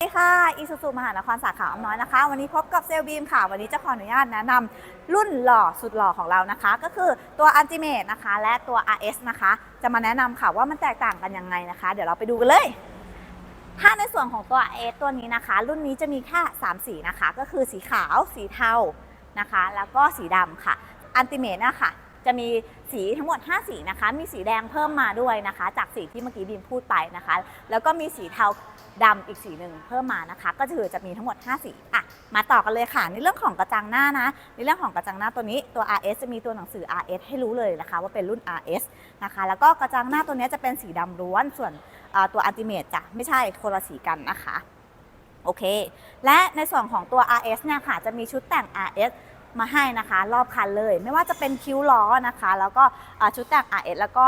สวัสดีค่ะอีซูซูมหานครสาขาอ้อมน้อยนะคะ วันนี้พบกับเซลบีมค่ะ วันนี้จะขออนุญาตแนะนำรุ่นหล่อสุดหล่อของเรานะคะ ก็คือตัว Ultimate นะคะ และตัว RS นะคะ จะมาแนะนำค่ะว่ามันแตกต่างกันยังไงนะคะ เดี๋ยวเราไปดูกันเลย ถ้าในส่วนของตัว RS ตัวนี้นะคะ รุ่นนี้จะมีแค่3สีนะคะ ก็คือสีขาว สีเทานะคะ แล้วก็สีดำค่ะ Ultimate นะคะ จะมีสีทั้งหมด 5 สีนะคะ มีสีแดงเพิ่มมาด้วยนะคะ จากสีที่เมื่อกี้บีมพูดไปนะคะ แล้วก็มีสีเทาดำอีกสีหนึ่งเพิ่มมานะคะ ก็คือจะมีทั้งหมด 5 สีอะมาต่อกันเลยค่ะ ในเรื่องของกระจังหน้านะ ในเรื่องของกระจังหน้าตัวนี้ตัว RS จะมีตัวหนังสือ RS ให้รู้เลยนะคะ ว่าเป็นรุ่น RS นะคะ แล้วก็กระจังหน้าตัวนี้จะเป็นสีดำล้วน ส่วนตัว Ultimate จะไม่ใช่คนละสีกันนะคะโอเค และในส่วนของตัว RS เนี่ยค่ะ จะมีชุดแต่ง RS มาให้นะคะ รอบคันเลย ไม่ว่าจะเป็นคิ้วล้อนะคะ แล้วก็ชุดแต่ง RS แล้วก็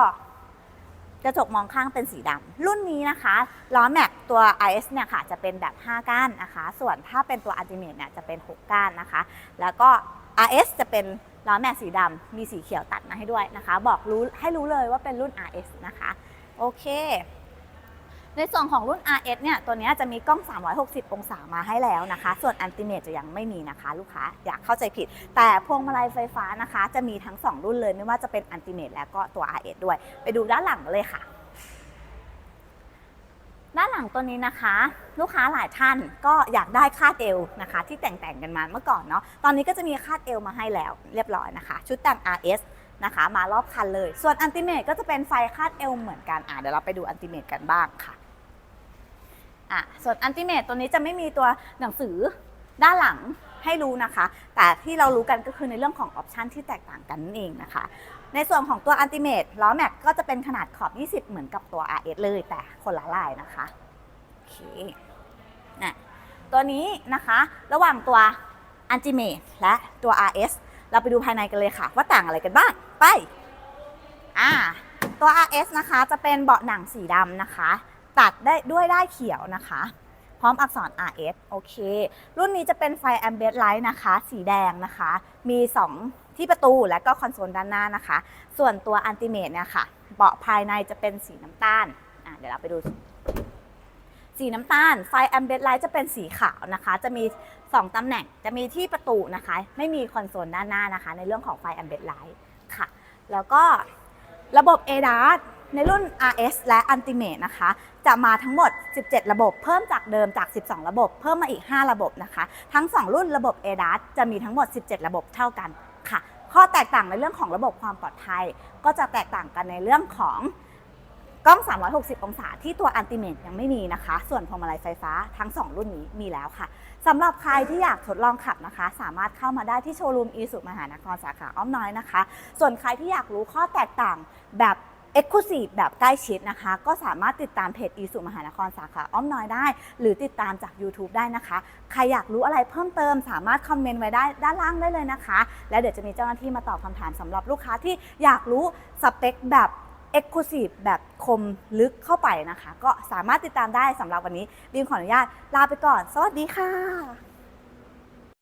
กระจกมองข้างเป็นสีดำรุ่นนี้นะคะล้อแม็กตัว RS เนี่ยค่ะจะเป็นแบบ 5 ก้านนะคะ ส่วนถ้าเป็นตัว Ultimate เนี่ยจะเป็น 6 ก้านนะคะ แล้วก็ RS จะเป็นล้อแม็กสีดำมีสีเขียวตัดมาให้ด้วยนะคะ บอกรู้ให้รู้เลยว่าเป็นรุ่น RS นะคะ โอเค ในส่วนของรุ่น RS เนี่ย ตัวนี้จะมีกล้อง 360 องศามาให้แล้วนะคะ ส่วน Ultimate จะยังไม่มีนะคะ ลูกค้าอย่าเข้าใจผิด แต่พวงมาลัยไฟฟ้านะคะ จะมีทั้ง 2 รุ่นเลยไม่ว่าจะเป็น Ultimate และก็ตัว RS ด้วย ไปดูด้านหลังเลยค่ะด้านหลังตัวนี้นะคะ ลูกค้าหลายท่านก็อยากได้คาดเอวนะคะ ที่แต่งๆกันมาเมื่อก่อนเนาะตอนนี้ก็จะมีคาดเอวมาให้แล้วเรียบร้อยนะคะ ชุดแต่ง RS นะคะ มารอบคันเลย ส่วน Ultimate ก็จะเป็นไฟคาดเอวเหมือนกันอะเดี๋ยวเราไปดู Ultimate กันบ้างค่ะ อะส่วน Ultimate ตัวนี้จะไม่มีตัวหนังสือด้านหลังให้รู้นะคะ แต่ที่เรารู้กันก็คือในเรื่องของออปชันที่แตกต่างกันนั่นเองนะคะ ในส่วนของตัว Ultimate ล้อแม็กก็จะเป็นขนาดขอบ 20 เหมือนกับตัว RS เลยแต่คนละลายนะคะโอเคอะตัวนี้นะคะ ระหว่างตัว Ultimate และตัว RS เราไปดูภายในกันเลยค่ะ ว่าต่างอะไรกันบ้าง ไป อ่า ตัว RS นะคะ จะเป็นเบาะหนังสีดำนะคะ ตัดได้ด้วยได้เขียวนะคะ พร้อมอักษร RS โอเค รุ่นนี้จะเป็นไฟ Ambient Light นะคะ สีแดงนะคะ มี 2 ที่ประตูและก็คอนโซลด้านหน้านะคะ ส่วนตัว Ultimate เนี่ยค่ะ เบาะภายในจะเป็นสีน้ำตาลอะเดี๋ยวเราไปดู สีน้ำตาล ไฟ Ambient Light จะเป็นสีขาวนะคะ จะมี 2ตำแหน่ง จะมีที่ประตูนะคะ ไม่มีคอนโซลด้านหน้านะคะ ในเรื่องของไฟ Ambient Light ค่ะ แล้วก็ระบบ ADAS ในรุ่น RS และ Ultimate นะคะ จะมาทั้งหมด 17 ระบบ เพิ่มจากเดิมจาก 12 ระบบ เพิ่มมาอีก 5 ระบบนะคะ ทั้ง 2 รุ่นระบบ ADAS จะมีทั้งหมด 17 ระบบเท่ากันค่ะ ข้อแตกต่างในเรื่องของระบบความปลอดภัย ก็จะแตกต่างกันในเรื่องของกล้อง 360 องศาที่ตัว Ultimate ยังไม่มีนะคะ ส่วนพวงมาลัยไฟฟ้าทั้ง 2 รุ่นนี้มีแล้วค่ะสำหรับใครที่อยากทดลองขับนะคะ สามารถเข้ามาได้ที่โชว์รูมอีสุมหานครสาขาอ้อมน้อยนะคะ ส่วนใครที่อยากรู้ข้อแตกต่างแบบ e x c l u s i v e แบบใกล้ชิดนะคะ ก็สามารถติดตามเพจอีสุมหานครสาขาอ้อมน้อยได้ หรือติดตามจาก YouTube ได้นะคะ ใครอยากรู้อะไรเพิ่มเติม สามารถคอมเมนต์ไว้ได้ด้านล่างได้เลยนะคะ แล้วเดี๋ยวจะมีเจ้าหน้าที่มาตอบคำถามสำหรับลูกค้าที่อยากรู้สเปคแบบ e x c l u s i v e แบบคมลึกเข้าไปนะคะ ก็สามารถติดตามได้สำหรับวันนี้บีมขออนุญาตลาไปก่อน สวัสดีค่ะ